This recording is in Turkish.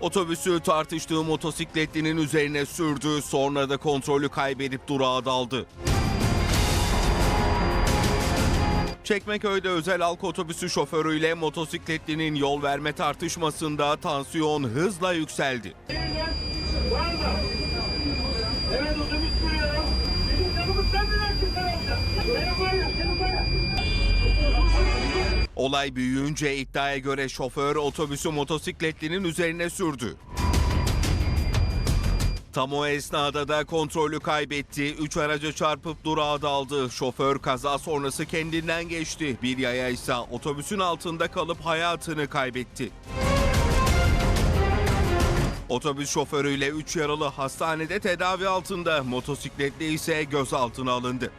Otobüsü tartıştığı motosikletlinin üzerine sürdü. Sonra da kontrolü kaybedip durağa daldı. Çekmeköy'de özel halk otobüsü şoförüyle motosikletlinin yol verme tartışmasında tansiyon hızla yükseldi. Evet otobüs duruyor. Bizim canımız sen de sen Olay büyüyünce iddiaya göre şoför otobüsü motosikletlinin üzerine sürdü. Tam o esnada da kontrolü kaybetti. Üç araca çarpıp durağa daldı. Şoför kaza sonrası kendinden geçti. Bir yaya ise otobüsün altında kalıp hayatını kaybetti. Otobüs şoförüyle 3 yaralı hastanede tedavi altında. Motosikletli ise gözaltına alındı.